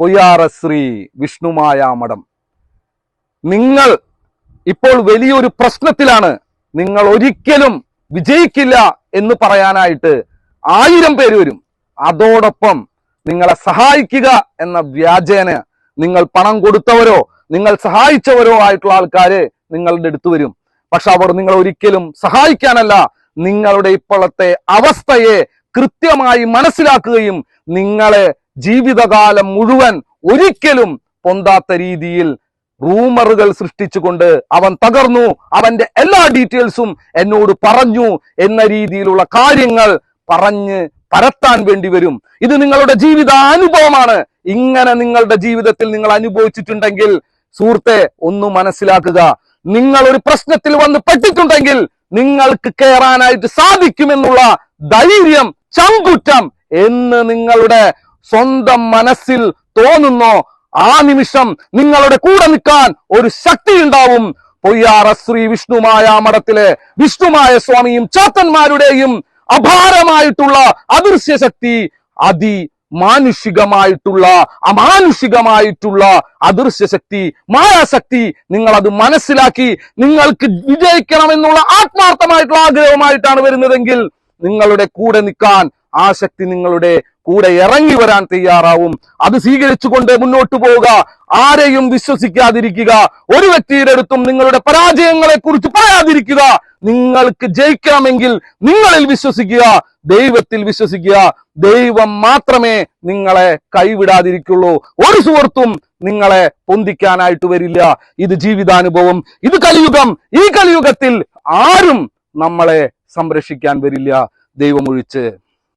പൊയ്യാറശ്രീ വിഷ്ണുമായ മഠം നിങ്ങൾ ഇപ്പോൾ വലിയൊരു പ്രശ്നത്തിലാണ്. നിങ്ങൾ ഒരിക്കലും വിജയിക്കില്ല എന്ന് പറയാനായിട്ട് ആയിരം പേര് വരും. അതോടൊപ്പം നിങ്ങളെ സഹായിക്കുക എന്ന വ്യാജേന നിങ്ങൾ പണം കൊടുത്തവരോ നിങ്ങൾ സഹായിച്ചവരോ ആയിട്ടുള്ള ആൾക്കാര് നിങ്ങളുടെ അടുത്ത് വരും. പക്ഷെ അവർ നിങ്ങൾ ഒരിക്കലും സഹായിക്കാനല്ല. നിങ്ങളുടെ ഇപ്പോഴത്തെ അവസ്ഥയെ കൃത്യമായി മനസ്സിലാക്കുകയും നിങ്ങളെ ജീവിതകാലം മുഴുവൻ ഒരിക്കലും പൊന്താത്ത രീതിയിൽ റൂമറുകൾ സൃഷ്ടിച്ചുകൊണ്ട് അവൻ തകർന്നു അവന്റെ എല്ലാ ഡീറ്റെയിൽസും എന്നോട് പറഞ്ഞു എന്ന രീതിയിലുള്ള കാര്യങ്ങൾ പറഞ്ഞ് പരത്താൻ വേണ്ടി വരും. ഇത് നിങ്ങളുടെ ജീവിതാനുഭവമാണ്. ഇങ്ങനെ നിങ്ങളുടെ ജീവിതത്തിൽ നിങ്ങൾ അനുഭവിച്ചിട്ടുണ്ടെങ്കിൽ സുഹൃത്തെ ഒന്ന് മനസ്സിലാക്കുക. നിങ്ങൾ ഒരു പ്രശ്നത്തിൽ വന്ന് പെട്ടിട്ടുണ്ടെങ്കിൽ നിങ്ങൾക്ക് കയറാനായിട്ട് സാധിക്കുമെന്നുള്ള ധൈര്യം ചങ്കുറ്റം എന്ന് നിങ്ങളുടെ സ്വന്തം മനസ്സിൽ തോന്നുന്നോ. ആ നിമിഷം നിങ്ങളുടെ കൂടെ നിൽക്കാൻ ഒരു ശക്തി ഉണ്ടാവും. പൊയ്യാറ ശ്രീ വിഷ്ണുമായ മഠത്തിലെ വിഷ്ണുമായ സ്വാമിയും ചാത്തന്മാരുടെയും അപാരമായിട്ടുള്ള അദൃശ്യ ശക്തി അതി മാനുഷികമായിട്ടുള്ള അമാനുഷികമായിട്ടുള്ള അദൃശ്യ ശക്തി മായാശക്തി നിങ്ങൾ അത് മനസ്സിലാക്കി നിങ്ങൾക്ക് വിജയിക്കണമെന്നുള്ള ആത്മാർത്ഥമായിട്ടുള്ള ആഗ്രഹമായിട്ടാണ് വരുന്നതെങ്കിൽ നിങ്ങളുടെ കൂടെ നിൽക്കാൻ ആ ശക്തി നിങ്ങളുടെ കൂടെ ഇറങ്ങി വരാൻ തയ്യാറാവും. അത് സ്വീകരിച്ചുകൊണ്ട് മുന്നോട്ട് പോവുക. ആരെയും വിശ്വസിക്കാതിരിക്കുക. ഒരു വ്യക്തിയുടെ അടുത്തും നിങ്ങളുടെ പരാജയങ്ങളെ കുറിച്ച് പറയാതിരിക്കുക. നിങ്ങൾക്ക് ജയിക്കണമെങ്കിൽ നിങ്ങളിൽ വിശ്വസിക്കുക. ദൈവത്തിൽ വിശ്വസിക്കുക. ദൈവം മാത്രമേ നിങ്ങളെ കൈവിടാതിരിക്കുള്ളൂ. ഒരു സുഹൃത്തും നിങ്ങളെ പൊന്തിക്കാനായിട്ട് വരില്ല. ഇത് ജീവിതാനുഭവം. ഇത് കലിയുഗം. ഈ കലിയുഗത്തിൽ ആരും നമ്മളെ സംരക്ഷിക്കാൻ വരില്ല. ദൈവമൊഴിച്ച്